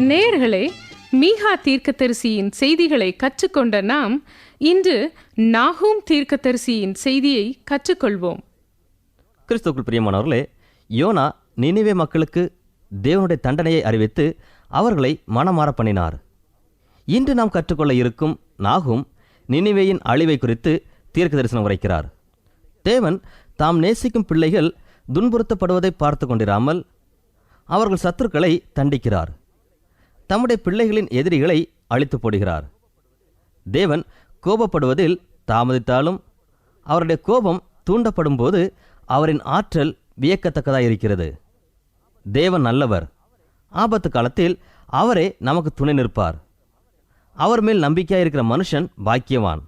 நேர்களே மீகா தீர்க்கதரிசியின் செய்திகளை கற்றுக்கொண்ட நாம் இன்று நாகூம் தீர்க்கதரிசியின் செய்தியை கற்றுக்கொள்வோம். கிறிஸ்துக்குள் பிரியமானவர்களே யோனா நினைவே மக்களுக்கு தேவனுடைய தண்டனையை அறிவித்து அவர்களை மனமாற பண்ணினார். இன்று நாம் கற்றுக்கொள்ள இருக்கும் நாகும் நினிவேயின் அழிவை குறித்து தீர்க்க தரிசனம் உரைக்கிறார். தேவன் தாம் நேசிக்கும் பிள்ளைகள் துன்புறுத்தப்படுவதை பார்த்து கொண்டிராமல் அவர்கள் சத்துருக்களை தண்டிக்கிறார். தம்முடைய பிள்ளைகளின் எதிரிகளை அழித்து போடுகிறார். தேவன் கோபப்படுவதில் தாமதித்தாலும் அவருடைய கோபம் தூண்டப்படும் போது அவரின் ஆற்றல் வியக்கத்தக்கதாக இருக்கிறது தேவன் நல்லவர். ஆபத்து காலத்தில் அவரே நமக்கு துணை நிற்பார். அவர் மேல் நம்பிக்கையாக இருக்கிற மனுஷன் பாக்கியவான்.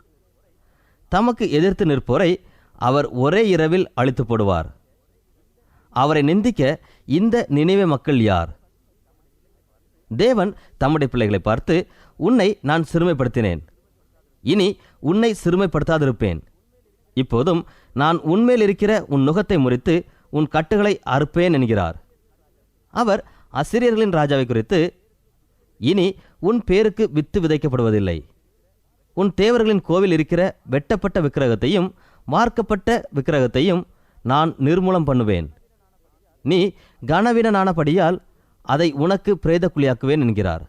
தமக்கு எதிர்த்து நிற்போரை அவர் ஒரே இரவில் அழித்து போடுவார். அவரை நிந்திக்க இந்த நினைவே மக்கள் யார்? தேவன் தம்முடைய பிள்ளைகளை பார்த்து உன்னை நான் சிறுமைப்படுத்தினேன். இனி உன்னை சிறுமைப்படுத்தாதிருப்பேன். இப்போதும் நான் உன்மேல் இருக்கிற உன் நுகத்தை முறித்து உன் கட்டுகளை அறுப்பேன் என்கிறார். அவர் அசிரியர்களின் ராஜாவை குறித்து இனி உன் பேருக்கு வித்து விதைக்கப்படுவதில்லை. உன் தேவர்களின் கோவில் இருக்கிற வெட்டப்பட்ட விக்கிரகத்தையும் மார்க்கப்பட்ட விக்கிரகத்தையும் நான் நிர்மூலம் பண்ணுவேன். நீ கனவீனனானபடியால் அதை உனக்கு பிரேதக்குழியாக்குவேன் என்கிறார்.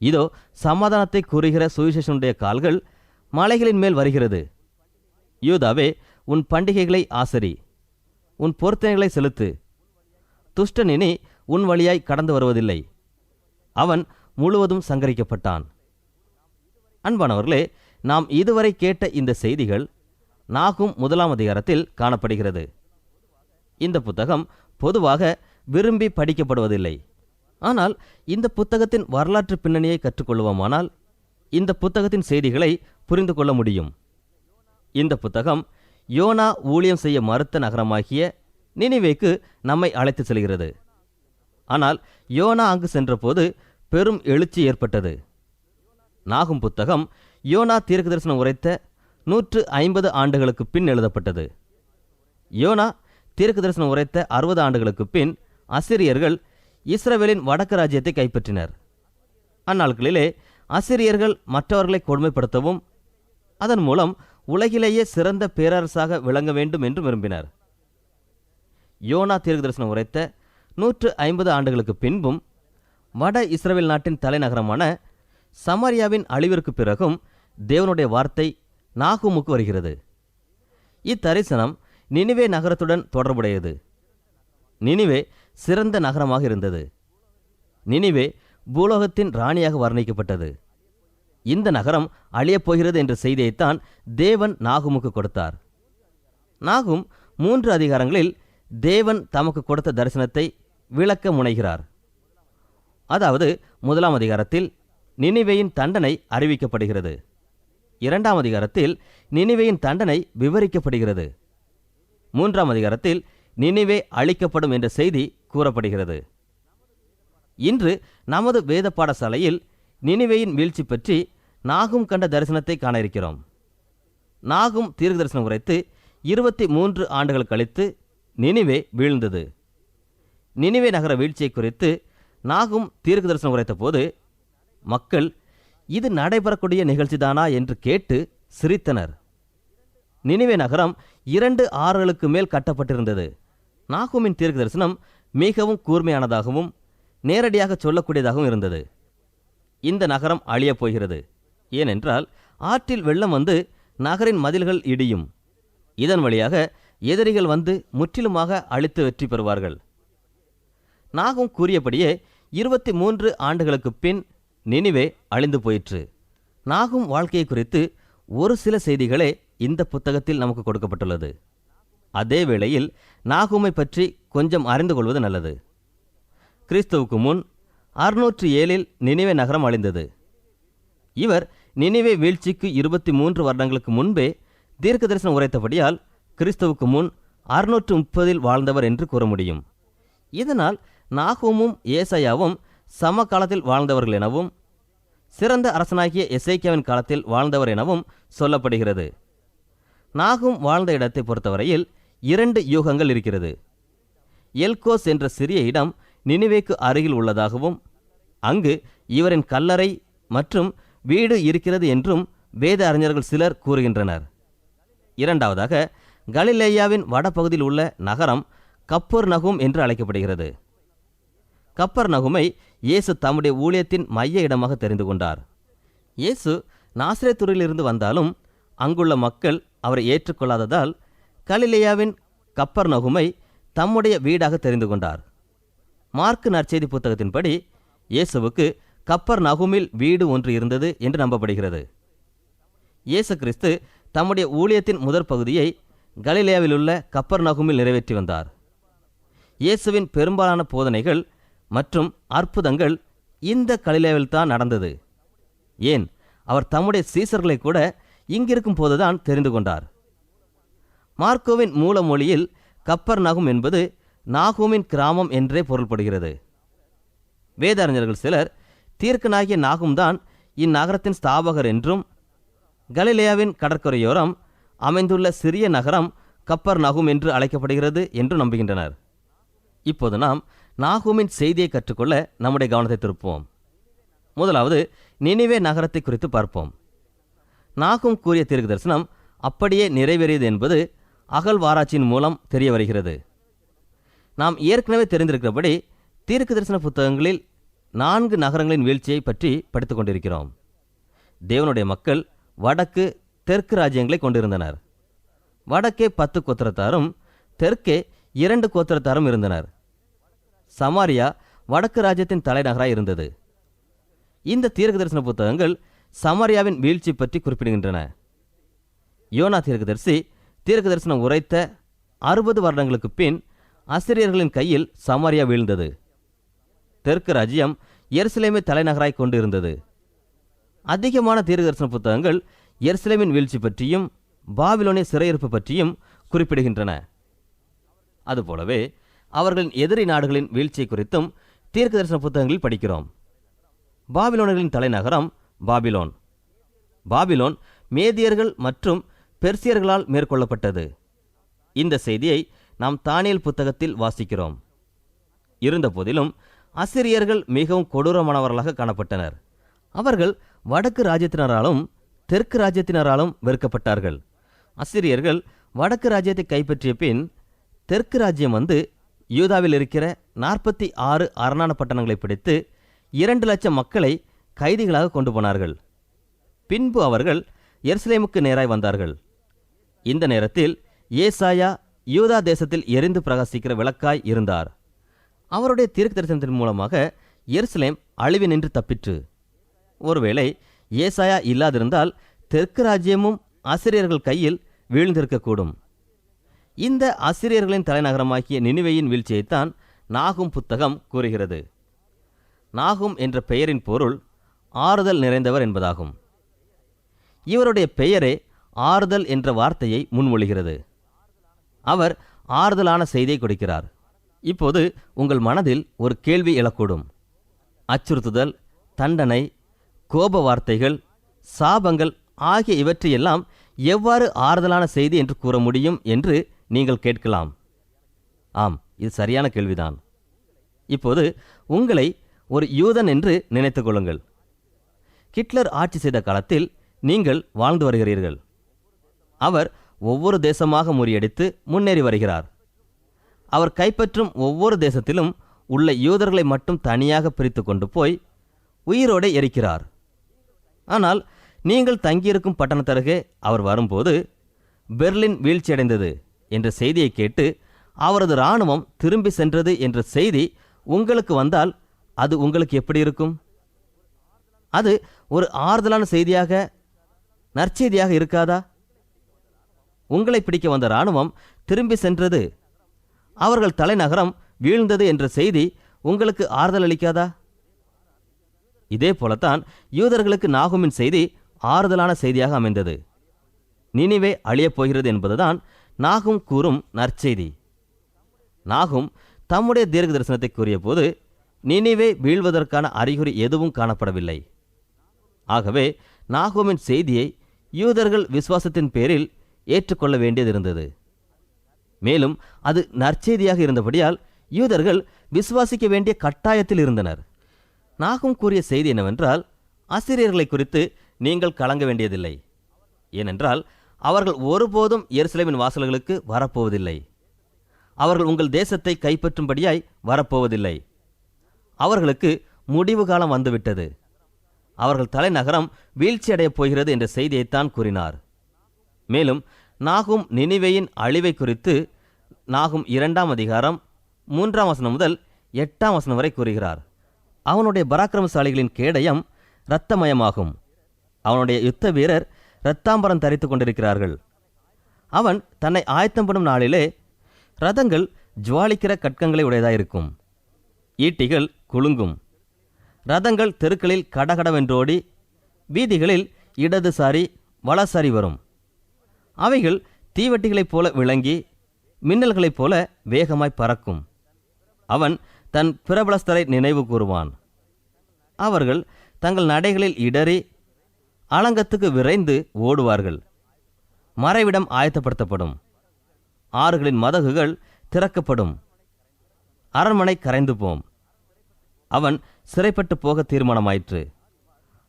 இதோ சமாதானத்தை கூறுகிற சுவிசேஷனுடைய கால்கள் மலைகளின் மேல் வருகிறது. யூதாவே உன் பண்டிகைகளை ஆசரி. உன் பொருத்தனைகளை செலுத்து. துஷ்டன் இனி உன் வழியாய் கடந்து வருவதில்லை. அவன் முழுவதும் சங்கரிக்கப்பட்டான். அன்பானவர்களே நாம் இதுவரை கேட்ட இந்த செய்திகள் நாகும் முதலாம் அதிகாரத்தில் காணப்படுகிறது. இந்த புத்தகம் பொதுவாக விரும்பி படிக்கப்படுவதில்லை. ஆனால் இந்த புத்தகத்தின் வரலாற்று பின்னணியை கற்றுக்கொள்வோமானால் இந்த புத்தகத்தின் செய்திகளை புரிந்து கொள்ள முடியும். இந்த புத்தகம் யோனா ஊழியம் செய்ய மறுத்த நகரமாகிய நினைவேக்கு நம்மை அழைத்து செல்கிறது. ஆனால் யோனா அங்கு சென்றபோது பெரும் எழுச்சி ஏற்பட்டது. நாகும் புத்தகம் யோனா தீர்க்கதரிசனம் உரைத்த நூற்று ஐம்பது ஆண்டுகளுக்கு பின் எழுதப்பட்டது. யோனா தீர்க்கதரிசனம் உரைத்த அறுபது ஆண்டுகளுக்கு பின் அசிரியர்கள் இஸ்ரவேலின் வடக்கு ராஜ்யத்தை கைப்பற்றினர். அந்நாட்களிலே அசிரியர்கள் மற்றவர்களை கொடுமைப்படுத்தவும் அதன் மூலம் உலகிலேயே சிறந்த பேரரசாக விளங்க வேண்டும் என்று விரும்பினர். யோனா தீர்க்கதரிசனம் உரைத்த நூற்று ஐம்பது ஆண்டுகளுக்கு பின்பும் வட இஸ்ரவேல் நாட்டின் தலைநகரமான சமாரியாவின் அழிவிற்கு பிறகும் தேவனுடைய வார்த்தை நாகுமுக்கு வருகிறது. இத்தரிசனம் நினிவே நகரத்துடன் தொடர்புடையது. நினிவே சிறந்த நகரமாக இருந்தது. நினிவே பூலோகத்தின் ராணியாக வர்ணிக்கப்பட்டது. இந்த நகரம் அழியப் போகிறது என்ற செய்தியைத்தான் தேவன் நாகுமுக்கு கொடுத்தார். நாகும் மூன்று அதிகாரங்களில் தேவன் தமக்கு கொடுத்த தரிசனத்தை விளக்க முனைகிறார். அதாவது முதலாம் அதிகாரத்தில் நினிவேயின் தண்டனை அறிவிக்கப்படுகிறது. இரண்டாம் அதிகாரத்தில் நினிவேயின் தண்டனை விவரிக்கப்படுகிறது. மூன்றாம் அதிகாரத்தில் நினிவே அழிக்கப்படும் என்ற செய்தி கூறப்படுகிறது. இன்று நமது வேத பாடசாலையில் நினிவேயின் வீழ்ச்சி பற்றி நாகும் கண்ட தரிசனத்தை காண இருக்கிறோம். நாகும் தீர்க்க தரிசனம் உரைத்து இருபத்தி மூன்று ஆண்டுகள் கழித்து நினிவே வீழ்ந்தது. நினிவே நகர வீழ்ச்சியை குறித்து நாகும் தீர்க்க தரிசனம் உரைத்த போது மக்கள் இது நடைபெறக்கூடிய நிகழ்ச்சிதானா என்று கேட்டு சிரித்தனர். நினிவே நகரம் இரண்டு ஆறுகளுக்கு மேல் கட்டப்பட்டிருந்தது. நாகூமின் தீர்க்க தரிசனம் மிகவும் கூர்மையானதாகவும் நேரடியாக சொல்லக்கூடியதாகவும் இருந்தது. இந்த நகரம் அழியப் போகிறது. ஏனென்றால் ஆற்றில் வெள்ளம் வந்து நகரின் மதில்கள் இடியும். இதன் வழியாக எதிரிகள் வந்து முற்றிலுமாக அழித்து வெற்றி பெறுவார்கள். நாகும் கூறியபடியே இருபத்தி மூன்று ஆண்டுகளுக்குப் பின் நினிவே அழிந்து போயிற்று. நாகும் வாழ்க்கையை குறித்து ஒரு சில செய்திகளே இந்த புத்தகத்தில் நமக்கு கொடுக்கப்பட்டுள்ளது. அதே வேளையில் நாகூமை பற்றி கொஞ்சம் அறிந்து கொள்வது நல்லது. கிறிஸ்துவுக்கு முன் அறுநூற்று ஏழில் நினைவே நகரம் அழிந்தது. இவர் நினைவே வீழ்ச்சிக்கு இருபத்தி மூன்று வருடங்களுக்கு முன்பே தீர்க்க தரிசனம் உரைத்தபடியால் கிறிஸ்துவுக்கு முன் அறுநூற்று முப்பதில் வாழ்ந்தவர் என்று கூற முடியும். இதனால் நாகூமும் ஏசையாவும் சம காலத்தில் வாழ்ந்தவர்கள் எனவும் சிறந்த அரசனாகிய எசைக்கியாவின் காலத்தில் வாழ்ந்தவர் எனவும் சொல்லப்படுகிறது. நாகும் வாழ்ந்த இடத்தை பொறுத்தவரையில் இரண்டு யூகங்கள் இருக்கிறது. எல்கோஸ் என்ற சிறிய இடம் நினைவேக்கு அருகில் உள்ளதாகவும் அங்கு இவரின் கல்லறை மற்றும் வீடு இருக்கிறது என்றும் வேத அறிஞர்கள் சிலர் கூறுகின்றனர். இரண்டாவதாக கலிலேயாவின் வடபகுதியில் உள்ள நகரம் கப்பர் நகும் என்று அழைக்கப்படுகிறது. கப்பர் நகுமை இயேசு தம்முடைய ஊழியத்தின் மைய இடமாக தெரிந்து கொண்டார். இயேசு நாசிரேத்துறையிலிருந்து வந்தாலும் அங்குள்ள மக்கள் அவரை ஏற்றுக்கொள்ளாததால் கலிலேயாவின் கப்பர் நகுமை தம்முடைய வீடாக தெரிந்து கொண்டார். மார்க்கு நற்செய்தி புத்தகத்தின்படி இயேசுவுக்கு கப்பர் நகுமில் வீடு ஒன்று இருந்தது என்று நம்பப்படுகிறது. இயேசு கிறிஸ்து தம்முடைய ஊழியத்தின் முதற் பகுதியை கலிலேயாவிலுள்ள கப்பர் நகுமில் நிறைவேற்றி வந்தார். இயேசுவின் பெரும்பாலான போதனைகள் மற்றும் அற்புதங்கள் இந்த கலிலேயாவில்தான் நடந்தது. ஏன்? அவர் தம்முடைய சீசர்களை கூட இங்கிருக்கும் போதுதான் தெரிந்து கொண்டார். மார்க்கோவின் மூல மொழியில் கப்பர் நகும் என்பது நாகூமின் கிராமம் என்றே பொருள்படுகிறது. வேதாறிஞர்கள் சிலர் தீர்க்கனாகிய நாகும்தான் இந்நகரத்தின் ஸ்தாபகர் என்றும் கலிலேயாவின் கடற்கரையோரம் அமைந்துள்ள சிறிய நகரம் கப்பர் நகும் என்று அழைக்கப்படுகிறது என்று நம்புகின்றனர். இப்போது நாம் நாகூமின் செய்தியை கற்றுக்கொள்ள நம்முடைய கவனத்தை திருப்புவோம். முதலாவது நினிவே நகரத்தை குறித்து பார்ப்போம். நாகும் கூறிய தீர்க்க தரிசனம் அப்படியே நிறைவேறியது என்பது அகழ்வாராய்ச்சியின் மூலம் தெரிய வருகிறது. நாம் ஏற்கனவே தெரிந்திருக்கிறபடி தீர்க்க தரிசன புத்தகங்களில் நான்கு நகரங்களின் வீழ்ச்சியை பற்றி படித்துக் கொண்டிருக்கிறோம். தேவனுடைய மக்கள் வடக்கு தெற்கு ராஜ்யங்களை கொண்டிருந்தனர். வடக்கே பத்து கோத்திரத்தாரும் தெற்கே இரண்டு கோத்திரத்தாரும் இருந்தனர். சமாரியா வடக்கு ராஜ்யத்தின் தலைநகராக இருந்தது. இந்த தீர்க்க தரிசன புத்தகங்கள் சமாரியாவின் வீழ்ச்சி பற்றி குறிப்பிடுகின்றன. யோனா தீர்க்கதரிசி தீர்க்க தரிசனம் உரைத்த அறுபது வருடங்களுக்கு பின் அசிரியர்களின் கையில் சமாரியா வீழ்ந்தது. தெற்கு ராஜ்யம் எருசலேமை தலைநகராய் கொண்டு இருந்தது அதிகமான தீர்க்க தரிசன புத்தகங்கள் எருசலேமின் வீழ்ச்சி பற்றியும் பாபிலோனிய சிறையிருப்பு பற்றியும் குறிப்பிடுகின்றன. அதுபோலவே அவர்களின் எதிரி நாடுகளின் வீழ்ச்சியை குறித்தும் தீர்க்க தரிசன புத்தகங்களில் படிக்கிறோம். பாபிலோனர்களின் தலைநகரம் பாபிலோன். பாபிலோன் மேதியர்கள் மற்றும் பெர்சியர்களால் மேற்கொள்ளப்பட்டது. இந்த செய்தியை நாம் தானியல் புத்தகத்தில் வாசிக்கிறோம். இருந்தபோதிலும் அசிரியர்கள் மிகவும் கொடூரமானவர்களாக காணப்பட்டனர். அவர்கள் வடக்கு ராஜ்யத்தினராலும் தெற்கு ராஜ்யத்தினராலும் வெறுக்கப்பட்டார்கள். அசிரியர்கள் வடக்கு ராஜ்யத்தை கைப்பற்றிய பின் தெற்கு ராஜ்யம் வந்து யூதாவில் இருக்கிற நாற்பத்தி ஆறு அரணான பட்டணங்களை பிடித்து இரண்டு லட்சம் மக்களை கைதிகளாக கொண்டு போனார்கள். பின்பு அவர்கள் எருசலேமுக்கு நேராய் வந்தார்கள். இந்த நேரத்தில் ஏசாயா யூதா தேசத்தில் எரிந்து பிரகாசிக்கிற விளக்காய் இருந்தார். அவருடைய தீர்க்க தரிசனத்தின் மூலமாக எருசலேம் அழிவு நின்று தப்பிற்று. ஒருவேளை ஏசாயா இல்லாதிருந்தால் தெற்கு ராஜ்யமும் ஆசிரியர்கள் கையில் வீழ்ந்திருக்கக்கூடும். இந்த ஆசிரியர்களின் தலைநகரமாகிய நினுவையின் வீழ்ச்சியைத்தான் நாகும் புத்தகம் கூறுகிறது. நாகும் என்ற பெயரின் பொருள் ஆறுதல் நிறைந்தவர் என்பதாகும். இவருடைய பெயரே ஆறுதல் என்ற வார்த்தையை முன்மொழிகிறது. அவர் ஆறுதலான செய்தியை கொடுக்கிறார். இப்போது உங்கள் மனதில் ஒரு கேள்வி எழக்கூடும். அச்சுறுத்துதல் தண்டனை கோப வார்த்தைகள் சாபங்கள் ஆகிய இவற்றையெல்லாம் எவ்வாறு ஆறுதலான செய்தி என்று கூற முடியும் என்று நீங்கள் கேட்கலாம். ஆம் இது சரியான கேள்விதான். இப்போது உங்களை ஒரு யூதன் என்று நினைத்துக் கொள்ளுங்கள். ஹிட்லர் ஆட்சி செய்த காலத்தில் நீங்கள் வாழ்ந்து வருகிறீர்கள். அவர் ஒவ்வொரு தேசமாக முறியடித்து முன்னேறி வருகிறார். அவர் கைப்பற்றும் ஒவ்வொரு தேசத்திலும் உள்ள யூதர்களை மட்டும் தனியாக பிரித்து கொண்டு போய் உயிரோடு எரிக்கிறார். ஆனால் நீங்கள் தங்கியிருக்கும் பட்டணத்தருகே அவர் வரும்போது பெர்லின் வீழ்ச்சியடைந்தது என்ற செய்தியை கேட்டு அவரது இராணுவம் திரும்பி சென்றது என்ற செய்தி உங்களுக்கு வந்தால் அது உங்களுக்கு எப்படி இருக்கும்? அது ஒரு ஆறுதலான செய்தியாக நற்செய்தியாக இருக்காதா? உங்களை பிடிக்க வந்த இராணுவம் திரும்பி சென்றது. அவர்கள் தலைநகரம் வீழ்ந்தது என்ற செய்தி உங்களுக்கு ஆறுதல் அளிக்காதா? இதே போலத்தான் யூதர்களுக்கு நாகுமின் செய்தி ஆறுதலான செய்தியாக அமைந்தது. நினிவே அழியப் போகிறது என்பதுதான் நாகும் கூறும் நற்செய்தி. நாகும் தம்முடைய தீர்க்க தரிசனத்தை கூறியபோது நினிவே வீழ்வதற்கான அறிகுறி எதுவும் காணப்படவில்லை. ஆகவே நாகூமின் செய்தியை யூதர்கள் விசுவாசத்தின் பேரில் ஏற்றுக்கொள்ள வேண்டியதிருந்தது மேலும் அது நற்செய்தியாக இருந்தபடியால் யூதர்கள் விசுவாசிக்க வேண்டிய கட்டாயத்தில் இருந்தனர். நாகும் கூறிய செய்தி என்னவென்றால் ஆசிரியர்களை குறித்து நீங்கள் கலங்க வேண்டியதில்லை. ஏனென்றால் அவர்கள் ஒருபோதும் எருசலேமின் வாசல்களுக்கு வரப்போவதில்லை. அவர்கள் உங்கள் தேசத்தை கைப்பற்றும்படியாய் வரப்போவதில்லை. அவர்களுக்கு முடிவு காலம் வந்துவிட்டது. அவர்கள் தலைநகரம் வீழ்ச்சியடையப் போகிறது என்ற செய்தியைத்தான் கூறினார். மேலும் நாகும் நினைவையின் அழிவை குறித்து நாகும் இரண்டாம் அதிகாரம் மூன்றாம் வசனம் முதல் எட்டாம் வசனம் வரை கூறுகிறார். அவனுடைய பராக்கிரமசாலிகளின் கேடயம் இரத்தமயமாகும். அவனுடைய யுத்த வீரர் இரத்தாம்பரம் தரித்து கொண்டிருக்கிறார்கள். அவன் தன்னை ஆயத்தம் பண்ணும் நாளிலே ரதங்கள் ஜுவாலிக்கிற கட்கங்களை உடையதாயிருக்கும். ஈட்டிகள் குலுங்கும். ரதங்கள் தெருக்களில் கடகடவென்றோடி வீதிகளில் இடதுசாரி வலசாரி வரும். அவைகள் தீவட்டிகளைப் போல விளங்கி மின்னல்களைப் போல வேகமாய் பறக்கும். அவன் தன் பிரபலஸ்தரை நினைவு கூறுவான். அவர்கள் தங்கள் நடைகளில் இடறி அலங்கத்துக்கு விரைந்து ஓடுவார்கள். மறைவிடம் ஆயத்தப்படுத்தப்படும். ஆறுகளின் மதகுகள் திறக்கப்படும். அரண்மனை கரைந்து போம். அவன் சிறைப்பட்டு போக தீர்மானமாயிற்று.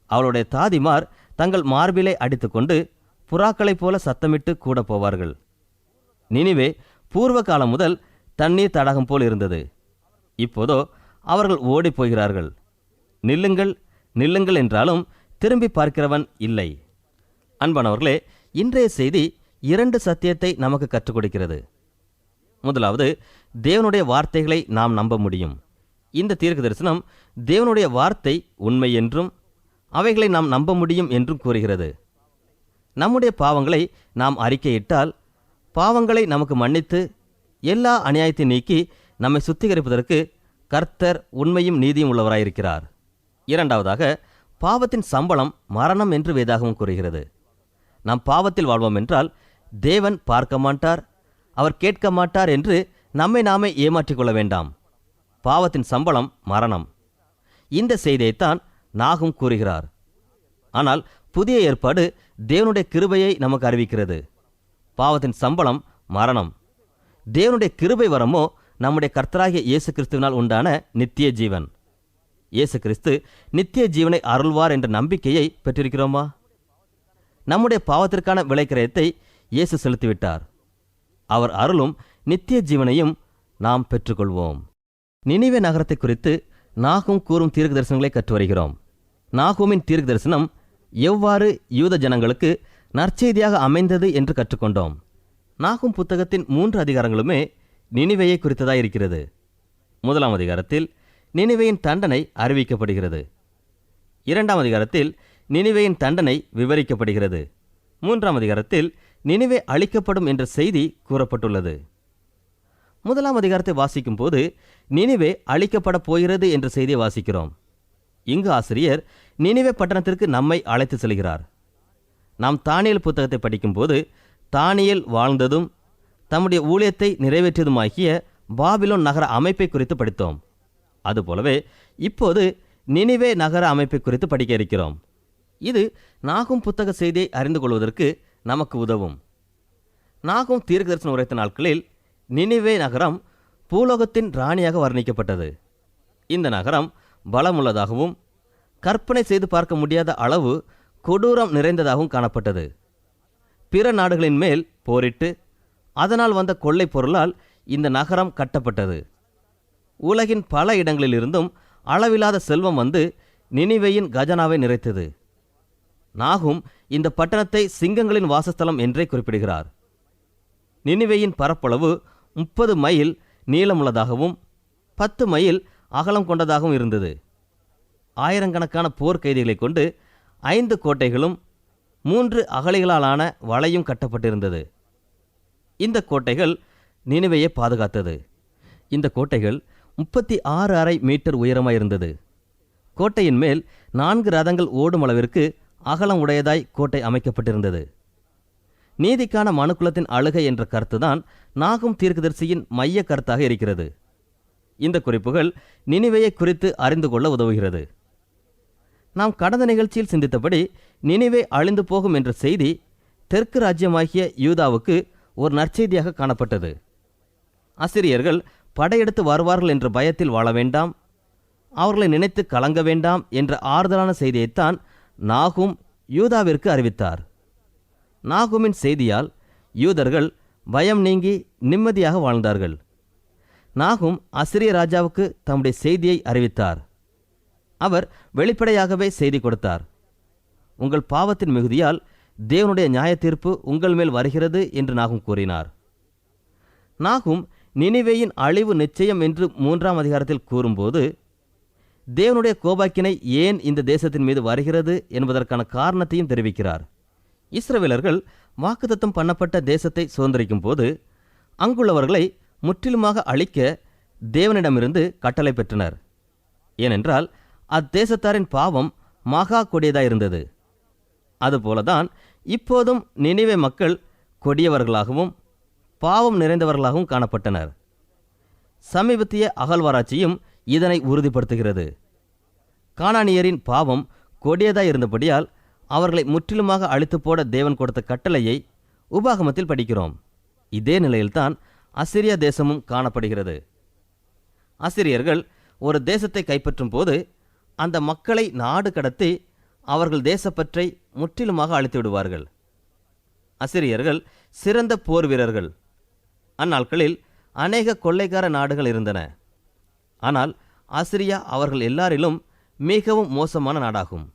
அவளுடைய தாதிமார் தங்கள் மார்பிலை அடித்துக்கொண்டு புறாக்களைப் போல சத்தமிட்டு கூட போவார்கள் நினிவே பூர்வ காலம் முதல் தண்ணீர் தடாகம் போல் இருந்தது. இப்போதோ அவர்கள் ஓடிப் போகிறார்கள். நில்லுங்கள் நில்லுங்கள் என்றாலும் திரும்பி பார்க்கிறவன் இல்லை. அன்பானவர்களே இன்றைய செய்தி இரண்டு சத்தியத்தை நமக்கு கற்றுக் கொடுக்கிறது. முதலாவது தேவனுடைய வார்த்தைகளை நாம் நம்ப முடியும். இந்த தீர்க்க தரிசனம் தேவனுடைய வார்த்தை உண்மை என்றும் அவைகளை நாம் நம்ப முடியும் என்றும் கூறுகிறது. நம்முடைய பாவங்களை நாம் அறிக்கையிட்டால் பாவங்களை நமக்கு மன்னித்து எல்லா அநியாயத்தை நீக்கி நம்மை சுத்திகரிப்பதற்கு கர்த்தர் உண்மையும் நீதியும் உள்ளவராயிருக்கிறார். இரண்டாவதாக பாவத்தின் சம்பளம் மரணம் என்று வேதாகவும் கூறுகிறது. நாம் பாவத்தில் வாழ்வோம் என்றால் தேவன் பார்க்க மாட்டார் அவர் கேட்க மாட்டார் என்று நம்மை நாமே ஏமாற்றிக் கொள்ள வேண்டாம். பாவத்தின் சம்பளம் மரணம். இந்த செய்தியைத்தான் நாகும் கூறுகிறார். ஆனால் புதிய ஏற்பாடு தேவனுடைய கிருபையை நமக்கு அறிவிக்கிறது. பாவத்தின் சம்பளம் மரணம். தேவனுடைய கிருபை வரமோ நம்முடைய கர்த்தராகிய இயேசு கிறிஸ்துவினால் உண்டான நித்திய ஜீவன். இயேசு கிறிஸ்து நித்திய ஜீவனை அருள்வார் என்ற நம்பிக்கையை பெற்றிருக்கிறோமா? நம்முடைய பாவத்திற்கான விலைக்கிரயத்தை இயேசு செலுத்திவிட்டார். அவர் அருளும் நித்திய ஜீவனையும் நாம் பெற்றுக்கொள்வோம். நினைவே நகரத்தை குறித்து நாகும் கூறும் தீர்க்க தரிசனங்களை கற்று வருகிறோம் நாகூமின் தீர்க்க தரிசனம் எவ்வாறு யூத ஜனங்களுக்கு நற்செய்தியாக அமைந்தது என்று கற்றுக்கொண்டோம். நாகும் புத்தகத்தின் மூன்று அதிகாரங்களுமே நினைவையை குறித்ததாய் இருக்கிறது. முதலாம் அதிகாரத்தில் நினிவையின் தண்டனை அறிவிக்கப்படுகிறது. இரண்டாம் அதிகாரத்தில் நினைவையின் தண்டனை விவரிக்கப்படுகிறது. மூன்றாம் அதிகாரத்தில் நினைவே அழிக்கப்படும் என்ற செய்தி கூறப்பட்டுள்ளது. முதலாம் அதிகாரத்தை வாசிக்கும் போது நினிவே அழிக்கப்படப் போகிறது என்ற செய்தியை வாசிக்கிறோம். இங்கு ஆசிரியர் நினிவே பட்டணத்திற்கு நம்மை அழைத்து செல்கிறார். நாம் தானியல் புத்தகத்தை படிக்கும்போது தானியல் வாழ்ந்ததும் தம்முடைய ஊழியத்தை நிறைவேற்றியதுமாகிய பாபிலோன் நகர அமைப்பை குறித்து படித்தோம். அதுபோலவே இப்போது நினிவே நகர அமைப்பை குறித்து படிக்க இருக்கிறோம். இது நாகும் புத்தக செய்தியை அறிந்து கொள்வதற்கு நமக்கு உதவும். நாகும் தீர்க்கதரிசனம் உரைத்த நாட்களில் நினிவே நகரம் பூலோகத்தின் ராணியாக வர்ணிக்கப்பட்டது. இந்த நகரம் பலமுள்ளதாகவும் கற்பனை செய்து பார்க்க முடியாத அளவு கொடூரம் நிறைந்ததாகவும் காணப்பட்டது. பிற நாடுகளின் மேல் போரிட்டு அதனால் வந்த கொள்ளைப் பொருளால் இந்த நகரம் கட்டப்பட்டது. உலகின் பல இடங்களிலிருந்தும் அளவில்லாத செல்வம் வந்து நினைவையின் கஜனாவை நிறைத்தது. நாகும் இந்த பட்டணத்தை சிங்கங்களின் வாசஸ்தலம் என்றே குறிப்பிடுகிறார். நினிவேயின் பரப்பளவு முப்பது மைல் நீளமுள்ளதாகவும் பத்து மைல் அகலம் கொண்டதாகவும் இருந்தது. ஆயிரக்கணக்கான போர் கைதிகளை கொண்டு ஐந்து கோட்டைகளும் மூன்று அகலிகளாலான வலையும் கட்டப்பட்டிருந்தது. இந்த கோட்டைகள் நினைவையே பாதுகாத்தது. இந்த கோட்டைகள் முப்பத்தி ஆறு அரை மீட்டர் உயரமாக இருந்தது. கோட்டையின் மேல் நான்கு ரதங்கள் ஓடும் அளவிற்கு அகலம் உடையதாய் கோட்டை அமைக்கப்பட்டிருந்தது. நீதிக்கான மனுக்குலத்தின் அழுகை என்ற கருத்துதான் நாகும் தீர்க்கதரிசியின் மைய கருத்தாக இருக்கிறது. இந்த குறிப்புகள் நினைவையை குறித்து அறிந்து கொள்ள உதவுகிறது. நாம் கடந்த நிகழ்ச்சியில் சிந்தித்தபடி நினிவே அழிந்து போகும் என்ற செய்தி தெற்கு ராஜ்யமாகிய யூதாவுக்கு ஒரு நற்செய்தியாக காணப்பட்டது. அசிரியர்கள் படையெடுத்து வருவார்கள் என்ற பயத்தில் வாழ வேண்டாம் அவர்களை நினைத்து கலங்க வேண்டாம் என்ற ஆறுதலான செய்தியைத்தான் நாகும் யூதாவிற்கு அறிவித்தார். நாகுமின் செய்தியால் யூதர்கள் பயம் நீங்கி நிம்மதியாக வாழ்ந்தார்கள். நாகும் அசிரிய ராஜாவுக்கு தம்முடைய செய்தியை அறிவித்தார். அவர் வெளிப்படையாகவே செய்தி கொடுத்தார். உங்கள் பாவத்தின் மிகுதியால் தேவனுடைய நியாய தீர்ப்பு உங்கள் மேல் வருகிறது என்று நாகும் கூறினார். நாகும் நினைவேயின் அழிவு நிச்சயம் என்று மூன்றாம் அதிகாரத்தில் கூறும்போது தேவனுடைய கோபாக்கினை ஏன் இந்த தேசத்தின் மீது வருகிறது என்பதற்கான காரணத்தையும் தெரிவிக்கிறார். இஸ்ரவேலர்கள் வாக்குத்தத்தம் பண்ணப்பட்ட தேசத்தை சுதந்திரிக்கும் போது அங்குள்ளவர்களை முற்றிலுமாக அழிக்க தேவனிடமிருந்து கட்டளை பெற்றனர். ஏனென்றால் அத்தேசத்தாரின் பாவம் மகா கொடியதாயிருந்தது. அதுபோலதான் இப்போதும் நினைவே மக்கள் கொடியவர்களாகவும் பாவம் நிறைந்தவர்களாகவும் காணப்பட்டனர். சமீபத்திய அகழ்வாராய்ச்சியும் இதனை உறுதிப்படுத்துகிறது. காணானியரின் பாவம் கொடியதாய் இருந்தபடியால் அவர்களை முற்றிலுமாக அழித்து போட தேவன் கொடுத்த கட்டளையை உபாகமத்தில் படிக்கிறோம். இதே நிலையில்தான் அசிரியா தேசமும் காணப்படுகிறது. அசிரியர்கள் ஒரு தேசத்தை கைப்பற்றும் போது அந்த மக்களை நாடு கடத்தி அவர்கள் தேசப்பற்றை முற்றிலுமாக அழித்து விடுவார்கள் அசிரியர்கள் சிறந்த போர் வீரர்கள். அந்நாட்களில் அநேக கொள்ளைக்கார நாடுகள் இருந்தன. ஆனால் அசிரியா அவர்கள் எல்லாரிலும் மிகவும் மோசமான நாடாகும்.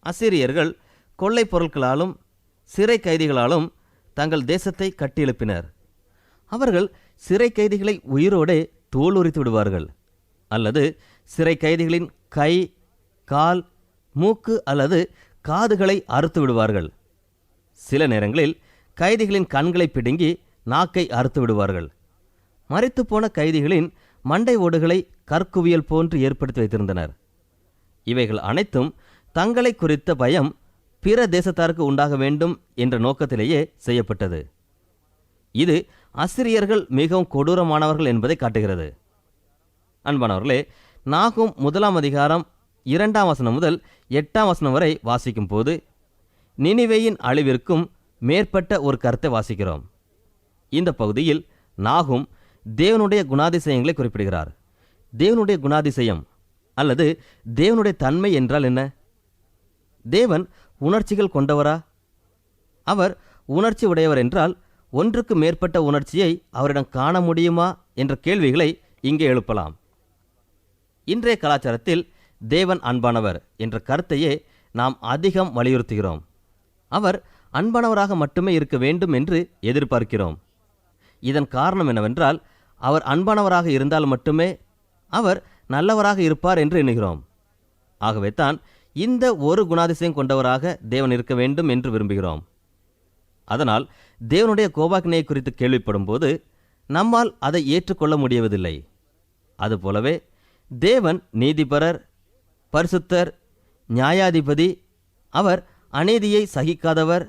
அசிரியர்கள் கொள்ளைப் பொருட்களாலும் சிறை கைதிகளாலும் தங்கள் தேசத்தை கட்டியெழுப்பினர். அவர்கள் சிறை கைதிகளை உயிரோடே தோல் உரித்து விடுவார்கள். அல்லது சிறை கைதிகளின் கை கால் மூக்கு அல்லது காதுகளை அறுத்து விடுவார்கள். சில நேரங்களில் கைதிகளின் கண்களை பிடுங்கி நாக்கை அறுத்து விடுவார்கள். மறைத்துப்போன கைதிகளின் மண்டை ஓடுகளை கற்குவியல் போன்று ஏற்படுத்தி வைத்திருந்தனர். இவைகள் அனைத்தும் தங்களை குறித்த பயம் பிற தேசத்தாருக்கு உண்டாக வேண்டும் என்ற நோக்கத்திலேயே செய்யப்பட்டது. இது அசிரியர்கள் மிகவும் கொடூரமானவர்கள் என்பதை காட்டுகிறது. அன்பானவர்களே நாகும் முதலாம் அதிகாரம் இரண்டாம் வசனம் முதல் எட்டாம் வசனம் வரை வாசிக்கும் போது நினிவேயின் அழிவிற்கும் மேற்பட்ட ஒரு கருத்தை வாசிக்கிறோம். இந்த பகுதியில் நாகும் தேவனுடைய குணாதிசயங்களை குறிப்பிடுகிறார். தேவனுடைய குணாதிசயம் அல்லது தேவனுடைய தன்மை என்றால் என்ன? தேவன் உணர்ச்சிகள் கொண்டவரா? அவர் உணர்ச்சி உடையவர் என்றால் ஒன்றுக்கு மேற்பட்ட உணர்ச்சியை அவரிடம் காண முடியுமா என்ற கேள்விகளை இங்கே எழுப்பலாம். இன்றைய கலாச்சாரத்தில் தேவன் அன்பானவர் என்ற கருத்தையே நாம் அதிகம் வலியுறுத்துகிறோம். அவர் அன்பானவராக மட்டுமே இருக்க வேண்டும் என்று எதிர்பார்க்கிறோம். இதன் காரணம் என்னவென்றால் அவர் அன்பானவராக இருந்தால் மட்டுமே அவர் நல்லவராக இருப்பார் என்று எண்ணுகிறோம். ஆகவே தான் இந்த ஒரு குணாதிசயம் கொண்டவராக தேவன் இருக்க வேண்டும் என்று விரும்புகிறோம். அதனால் தேவனுடைய கோபாக்னையை குறித்து கேள்விப்படும் போது நம்மால் அதை ஏற்றுக்கொள்ள முடியவதில்லை அதுபோலவே தேவன் நீதிபரர் பரிசுத்தர் நியாயாதிபதி அவர் அநீதியை சகிக்காதவர்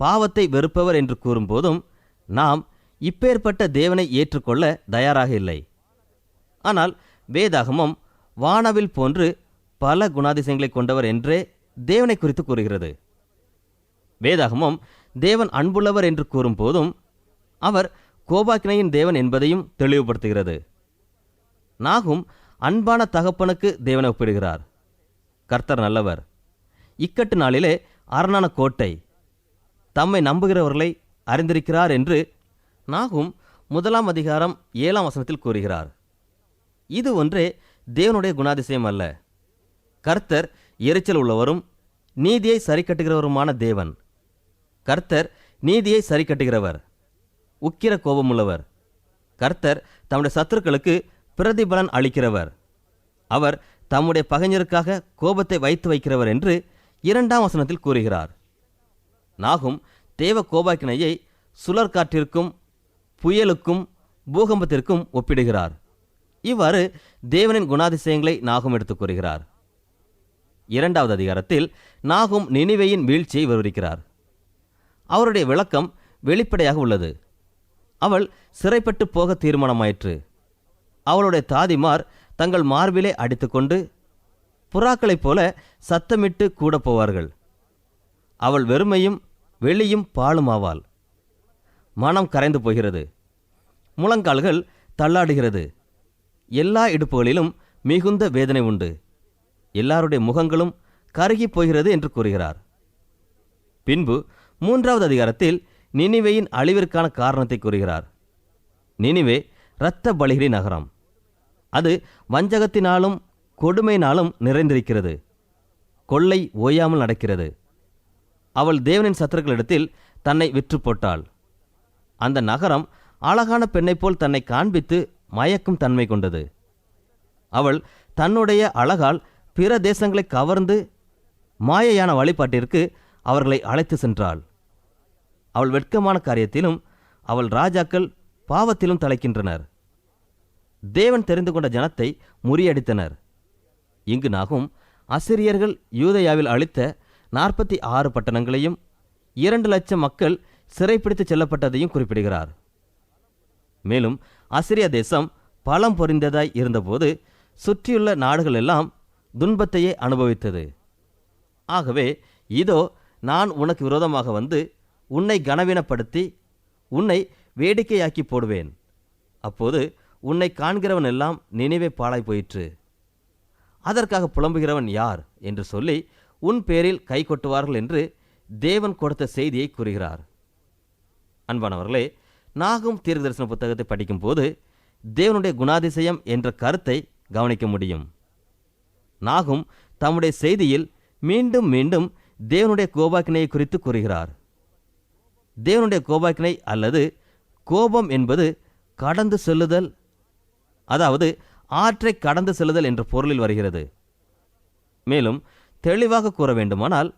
பாவத்தை வெறுப்பவர் என்று கூறும்போதும் நாம் இப்பேற்பட்ட தேவனை ஏற்றுக்கொள்ள தயாராக இல்லை. ஆனால் வேதாகமம் வானவில் போன்று பல குணாதிசயங்களை கொண்டவர் என்றே தேவனை குறித்து கூறுகிறது. வேதாகமம் தேவன் அன்புள்ளவர் என்று கூறும்போதும் அவர் கோபாக்கினையின் தேவன் என்பதையும் தெளிவுபடுத்துகிறது. நாகும் அன்பான தகப்பனுக்கு தேவனை ஒப்பிடுகிறார். கர்த்தர் நல்லவர். இக்கட்டு நாளிலே அரணான கோட்டை தம்மை நம்புகிறவர்களை அறிந்திருக்கிறார் என்று நாகும் முதலாம் அதிகாரம் ஏழாம் வசனத்தில் கூறுகிறார். இது ஒன்றே தேவனுடைய குணாதிசயம் அல்ல. கர்த்தர் எரிச்சல் உள்ளவரும் நீதியை சரிக்கட்டுகிறவருமான தேவன். கர்த்தர் நீதியை சரிக்கட்டுகிறவர் உக்கிர கோபமுள்ளவர். கர்த்தர் தம்முடைய சத்துருக்களுக்கு பிரதிபலன் அளிக்கிறவர். அவர் தம்முடைய பகைஞருக்காக கோபத்தை வைத்து வைக்கிறவர் என்று இரண்டாம் வசனத்தில் கூறுகிறார். நாகும் தேவ கோபாக்கினையை சுழற்காற்றிற்கும் புயலுக்கும் பூகம்பத்திற்கும் ஒப்பிடுகிறார். இவ்வாறு தேவனின் குணாதிசயங்களை நாகும் எடுத்துக் கூறுகிறார். இரண்டாவது அதிகாரத்தில் நாகும் நினைவையின் வீழ்ச்சியை விவரிக்கிறார். அவருடைய விளக்கம் வெளிப்படையாக உள்ளது. அவள் சிறைப்பட்டு போக தீர்மானமாயிற்று. அவளுடைய தாதிமார் தங்கள் மார்பிலே அடித்துக்கொண்டு புறாக்களைப் போல சத்தமிட்டு கூட போவார்கள். அவள் வெறுமையும் வெளியும் பாலுமாவாள். மனம் கரைந்து போகிறது. முழங்கால்கள் தள்ளாடுகிறது. எல்லா இடுப்புகளிலும் மிகுந்த வேதனை உண்டு. எல்லாருடைய முகங்களும் கருகி போகிறது என்று கூறுகிறார். பின்பு மூன்றாவது அதிகாரத்தில் நினிவேயின் அழிவிற்கான காரணத்தை கூறுகிறார். நினிவே இரத்த பலிகிரி நகரம். அது வஞ்சகத்தினாலும் கொடுமையினாலும் நிறைந்திருக்கிறது. கொள்ளை ஓயாமல் நடக்கிறது. அவள் தேவனின் சத்துருக்களிடத்தில் தன்னை விற்று போட்டாள். அந்த நகரம் அழகான பெண்ணைப் போல் தன்னை காண்பித்து மயக்கும் தன்மை கொண்டது. அவள் தன்னுடைய அழகால் பிற தேசங்களை கவர்ந்து மாயையான வழிபாட்டிற்கு அவர்களை அழைத்து சென்றாள். அவள் வெட்கமான காரியத்திலும் அவள் ராஜாக்கள் பாவத்திலும் தலைக்கின்றனர். தேவன் தெரிந்து கொண்ட ஜனத்தை முறியடித்தனர். இங்கு நாகும் அசிரியர்கள் யூதயாவில் அளித்த நாற்பத்தி ஆறு பட்டணங்களையும் இரண்டு லட்சம் மக்கள் சிறைப்பிடித்து செல்லப்பட்டதையும் குறிப்பிடுகிறார். மேலும் அசிரிய தேசம் பலம் பொறிந்ததாய் இருந்தபோது சுற்றியுள்ள நாடுகள் எல்லாம் துன்பத்தையே அனுபவித்தது. ஆகவே இதோ நான் உனக்கு விரோதமாக வந்து உன்னை கனவீனப்படுத்தி உன்னை வேடிக்கையாக்கி போடுவேன். அப்போது உன்னை காண்கிறவன் எல்லாம் நினைவே பாழாய் போயிற்று. அதற்காக புலம்புகிறவன் யார் என்று சொல்லி உன் பேரில் கை கொட்டுவார்கள் என்று தேவன் கொடுத்த செய்தியை கூறுகிறார். அன்பானவர்களே நாகும் தீர்தரிசன புத்தகத்தை படிக்கும்போது தேவனுடைய குணாதிசயம் என்ற கருத்தை கவனிக்க முடியும். நாகும் தம்முடைய செய்தியில் மீண்டும் மீண்டும் தேவனுடைய கோபாக்கினையை குறித்து கூறுகிறார். தேவனுடைய கோபாக்கினை அல்லது கோபம் என்பது கடந்து செல்லுதல் அதாவது ஆற்றை கடந்து செல்லுதல் என்ற பொருளில் வருகிறது. மேலும் தெளிவாக கூற வேண்டுமானால்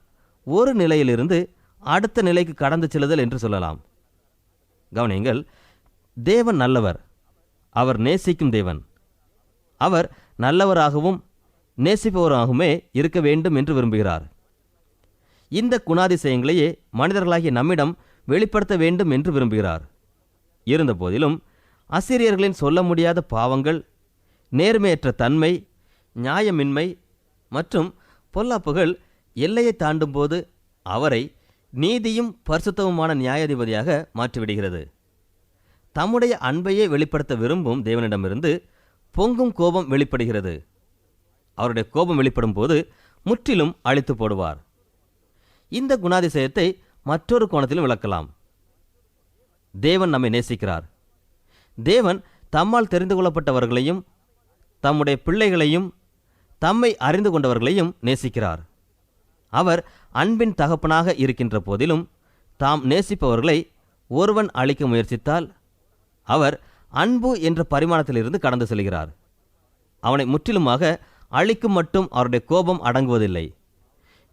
ஒரு நிலையிலிருந்து அடுத்த நிலைக்கு கடந்து செல்லுதல் என்று சொல்லலாம். கவனியுங்கள் தேவன் நல்லவர் அவர் நேசிக்கும் தேவன். அவர் நல்லவராகவும் நேசிப்பவராகவுமே இருக்க வேண்டும் என்று விரும்புகிறார். இந்த குணாதிசயங்களையே மனிதர்களாகிய நம்மிடம் வெளிப்படுத்த வேண்டும் என்று விரும்புகிறார். இருந்தபோதிலும் அசிரியர்களின் சொல்ல முடியாத பாவங்கள் நேர்மையற்ற தன்மை நியாயமின்மை மற்றும் பொல்லாப்புகள் எல்லையை தாண்டும்போது அவரை நீதியும் பரிசுத்தவுமான நியாயாதிபதியாக மாற்றிவிடுகிறது. தம்முடைய அன்பையே வெளிப்படுத்த விரும்பும் தேவனிடமிருந்து பொங்கும் கோபம் வெளிப்படுகிறது. அவருடைய கோபம் வெளிப்படும் போது முற்றிலும் அழித்து போடுவார். இந்த குணாதிசயத்தை மற்றொரு கோணத்திலும் விளக்கலாம். தேவன் நம்மை நேசிக்கிறார். தேவன் தம்மால் தெரிந்து கொள்ளப்பட்டவர்களையும் தம்முடைய பிள்ளைகளையும் தம்மை அறிந்து கொண்டவர்களையும் நேசிக்கிறார். அவர் அன்பின் தகப்பனாக இருக்கின்ற போதிலும் தாம் நேசிப்பவர்களை ஒருவன் அழிக்க முயற்சித்தால் அவர் அன்பு என்ற பரிமாணத்திலிருந்து கடந்து செல்கிறார். அவனை முற்றிலுமாக அழிக்கும் மட்டும் அவருடைய கோபம் அடங்குவதில்லை.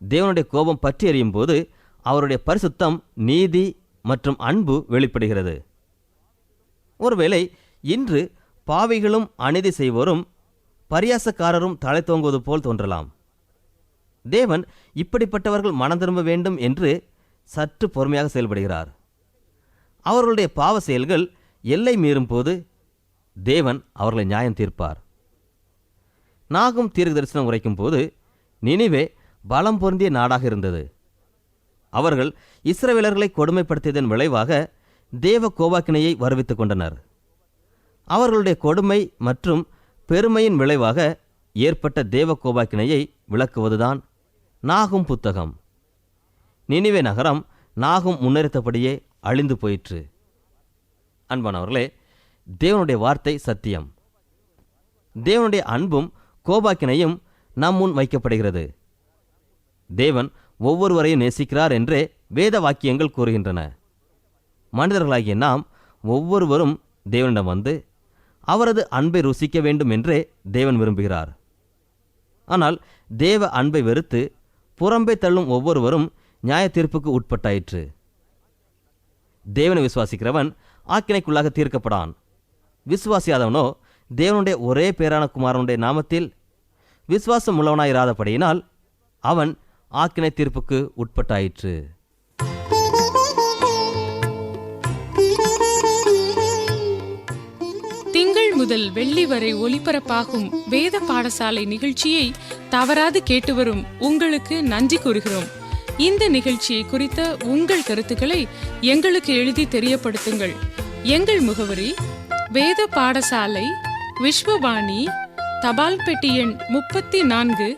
தேவனுடைய கோபம் பற்றி எறியும் போது அவருடைய பரிசுத்தம் நீதி மற்றும் அன்பு வெளிப்படுகிறது. ஒருவேளை இன்று பாவிகளும் அநீதி செய்வோரும் பரியாசக்காரரும் தலை தோங்குவது போல் தோன்றலாம். தேவன் இப்படிப்பட்டவர்கள் மனம் திரும்ப வேண்டும் என்று சற்று பொறுமையாக செயல்படுகிறார். அவர்களுடைய பாவ செயல்கள் எல்லை மீறும் போது தேவன் அவர்களை நியாயம் தீர்ப்பார். நாகும் தீர்க்க தரிசனம் உரைக்கும் போது நினைவே பலம் பொருந்திய நாடாக இருந்தது. அவர்கள் இஸ்ரவேலர்களை கொடுமைப்படுத்தியதன் விளைவாக தேவ கோபாக்கினையை வருவித்துக் கொண்டனர். அவர்களுடைய கொடுமை மற்றும் பெருமையின் விளைவாக ஏற்பட்ட தேவ கோபாக்கினையை விளக்குவதுதான் நாகும் புத்தகம். நினிவே நகரம் நாகும் முன்னெடுத்தபடியே அழிந்து போயிற்று. அன்பானவர்களே தேவனுடைய வார்த்தை சத்தியம். தேவனுடைய அன்பும் கோபாக்கினையும் நம் முன் வைக்கப்படுகிறது. தேவன் ஒவ்வொருவரையும் நேசிக்கிறார் என்றே வேத வாக்கியங்கள் கூறுகின்றன. மனிதர்களாகிய நாம் ஒவ்வொருவரும் தேவனிடம் வந்து அவரது அன்பை ருசிக்க வேண்டும் என்றே தேவன் விரும்புகிறார். ஆனால் தேவ அன்பை வெறுத்து புறம்பே தள்ளும் ஒவ்வொருவரும் நியாய தீர்ப்புக்கு உட்பட்டாயிற்று. தேவனை விசுவாசிக்கிறவன் ஆக்கினைக்குள்ளாக தீர்க்கப்படான். விசுவாசியாதவனோ தேவனுடைய ஒரே பேரான குமாரனுடைய நாமத்தில் விசுவாசம் உள்ளவனாயிராதபடியினால் அவன் ஆக்கினை தீர்ப்புக்கு உட்பட்டாயிற்று. திங்கள் முதல் வெள்ளி வரை ஒலிபரப்பாகும் வேத பாடசாலை நிகழ்ச்சியை தவறாது கேட்டு வரும் உங்களுக்கு நன்றி கூறுகிறோம். இந்த நிகழ்ச்சியை குறித்த உங்கள் கருத்துக்களை எங்களுக்கு எழுதி தெரியப்படுத்துங்கள். எங்கள் முகவரி வேத பாடசாலை விஸ்வவாணி தபால் பெட்டி எண் முப்பத்தி நான்கு